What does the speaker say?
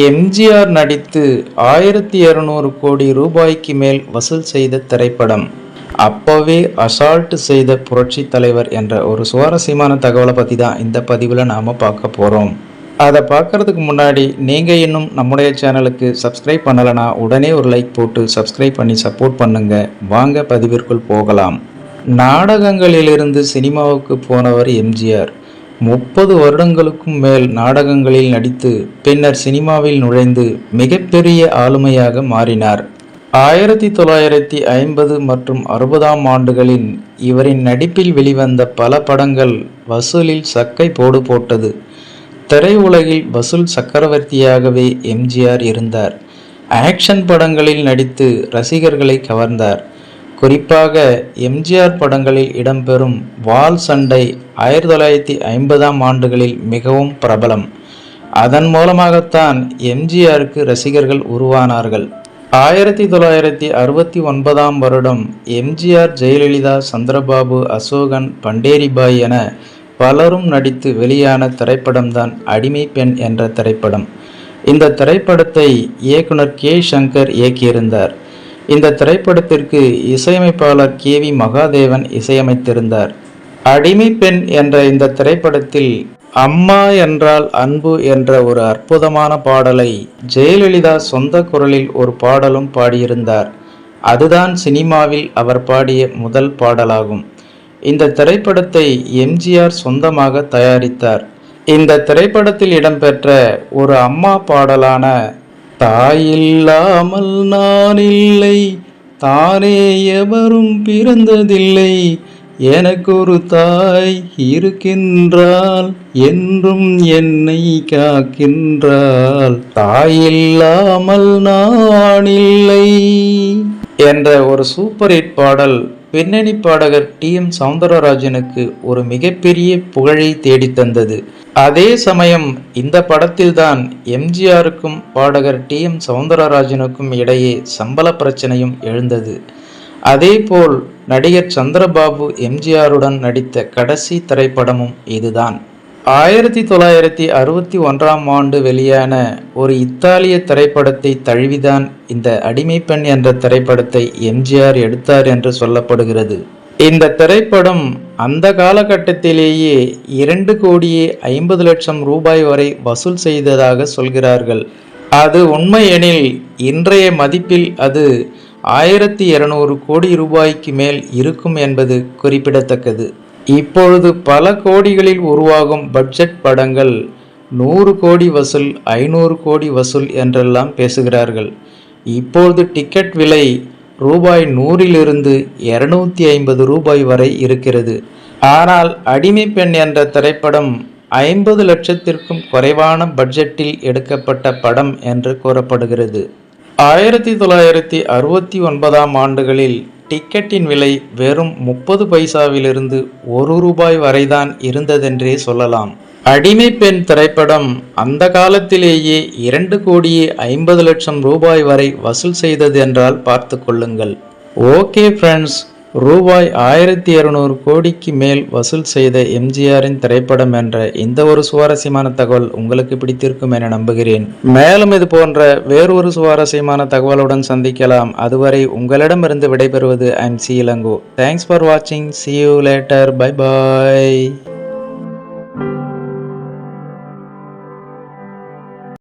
எம்ஜிஆர் நடித்து ஆயிரத்தி இரநூறு கோடி ரூபாய்க்கு மேல் வசூல் செய்த திரைப்படம். அப்போவே அசால்ட் செய்த புரட்சி தலைவர் என்ற ஒரு சுவாரஸ்யமான தகவலை பற்றி தான் இந்த பதிவில் நாம் பார்க்க போகிறோம் அதை பார்க்கறதுக்கு முன்னாடி நீங்கள் இன்னும் நம்முடைய சேனலுக்கு சப்ஸ்கிரைப் பண்ணலைன்னா உடனே ஒரு லைக் போட்டு சப்ஸ்கிரைப் பண்ணி சப்போர்ட் பண்ணுங்கள் வாங்க பதிவிற்குள் போகலாம். நாடகங்களிலிருந்து சினிமாவுக்கு போனவர் எம்ஜிஆர். முப்பது வருடங்களுக்கும் மேல் நாடகங்களில் நடித்து பின்னர் சினிமாவில் நுழைந்து மிகப்பெரிய ஆளுமையாக மாறினார். ஆயிரத்தி தொள்ளாயிரத்தி ஐம்பது மற்றும் அறுபதாம் ஆண்டுகளில் இவரின் நடிப்பில் வெளிவந்த பல படங்கள் வசூலில் சக்கை போடு போட்டது. திரையுலகில் வசூல் சக்கரவர்த்தியாகவே எம்ஜிஆர் இருந்தார். ஆக்ஷன் படங்களில் நடித்து ரசிகர்களை கவர்ந்தார். குறிப்பாக எம்ஜிஆர் படங்களில் இடம்பெறும் வால் சண்டை ஆயிரத்தி தொள்ளாயிரத்தி ஐம்பதாம் ஆண்டுகளில் மிகவும் பிரபலம். அதன் மூலமாகத்தான் எம்ஜிஆருக்கு ரசிகர்கள் உருவானார்கள். ஆயிரத்தி தொள்ளாயிரத்தி அறுபத்தி ஒன்பதாம் வருடம் எம்ஜிஆர் ஜெயலலிதா சந்திரபாபு அசோகன் பண்டேரிபாய் என பலரும் நடித்து வெளியான திரைப்படம்தான் அடிமை பெண் என்ற திரைப்படம். இந்த திரைப்படத்தை இயக்குனர் கே. சங்கர் இயக்கியிருந்தார். இந்த திரைப்படத்திற்கு இசையமைப்பாளர் கே வி மகாதேவன் இசையமைத்திருந்தார். அடிமை பெண் என்ற இந்த திரைப்படத்தில் அம்மா என்றால் அன்பு என்ற ஒரு அற்புதமான பாடலை ஜெயலலிதா சொந்த குரலில் ஒரு பாடலும் பாடியிருந்தார். அதுதான் சினிமாவில் அவர் பாடிய முதல் பாடலாகும். இந்த திரைப்படத்தை எம்ஜிஆர் சொந்தமாக தயாரித்தார். இந்த திரைப்படத்தில் இடம்பெற்ற ஒரு அம்மா பாடலான தாயில்லாமல் நான் இல்லை தானே எவரும் பிறந்ததில்லை. எனக்கு ஒரு தாய் இருக்கின்றாள் என்றும் என்னை காக்கின்றாள். தாயில்லாமல் நான் இல்லை என்ற ஒரு சூப்பர் ஹிட் பாடல் பின்னணி பாடகர் டி. எம். சவுந்தரராஜனுக்கு ஒரு மிகப்பெரிய புகழை தேடித் தந்தது. அதே சமயம் இந்த படத்தில்தான் எம்ஜிஆருக்கும் பாடகர் டி. எம். சவுந்தரராஜனுக்கும் இடையே சம்பள பிரச்சனையும் எழுந்தது. அதேபோல் நடிகர் சந்திரபாபு எம்ஜிஆருடன் நடித்த கடைசி திரைப்படமும் இதுதான். ஆயிரத்தி தொள்ளாயிரத்தி அறுபத்தி ஒன்றாம் ஆண்டு வெளியான ஒரு இத்தாலிய திரைப்படத்தை தழுவிதான் இந்த அடிமை பெண் என்ற திரைப்படத்தை எம்ஜிஆர் எடுத்தார் என்று சொல்லப்படுகிறது. இந்த திரைப்படம் அந்த காலகட்டத்திலேயே இரண்டு கோடியே ஐம்பது லட்சம் ரூபாய் வரை வசூல் செய்ததாக சொல்கிறார்கள். அது உண்மையெனில் இன்றைய மதிப்பில் அது ஆயிரத்தி இருநூறு கோடி ரூபாய்க்கு மேல் இருக்கும் என்பது குறிப்பிடத்தக்கது. இப்பொழுது பல கோடிகளில் உருவாகும் பட்ஜெட் படங்கள் நூறு கோடி வசூல் ஐநூறு கோடி வசூல் என்றெல்லாம் பேசுகிறார்கள். இப்பொழுது டிக்கெட் விலை ரூபாய் நூறிலிருந்து இருநூத்தி ஐம்பது ரூபாய் வரை இருக்கிறது. ஆனால் அடிமை பெண் என்ற திரைப்படம் ஐம்பது லட்சத்திற்கும் குறைவான பட்ஜெட்டில் எடுக்கப்பட்ட படம் என்று கூறப்படுகிறது. ஆயிரத்தி தொள்ளாயிரத்தி அறுபத்தி ஒன்பதாம் ஆண்டுகளில் டிக்கெட்டின் விலை வெறும் முப்பது பைசாவிலிருந்து ஒரு ரூபாய் வரைதான் இருந்ததென்றே சொல்லலாம். அடிமை பெண் திரைப்படம் அந்த காலத்திலேயே இரண்டு கோடியே ஐம்பது லட்சம் ரூபாய் வரை வசூல் செய்தது என்றால் பார்த்து கொள்ளுங்கள். ஓகே ஃப்ரெண்ட்ஸ் ரூபாய் ஆயிரத்தி இருநூறு கோடிக்கு மேல் வசூல் செய்த எம்ஜிஆரின் திரைப்படம் என்ற இந்த ஒரு சுவாரஸ்யமான தகவல் உங்களுக்கு பிடித்திருக்கும் என நம்புகிறேன். மேலும் இது போன்ற வேறொரு சுவாரஸ்யமான தகவலுடன் சந்திக்கலாம். அதுவரை உங்களிடமிருந்து விடைபெறுவது I'm C Ilango. Thanks for வாட்சிங் see you later bye bye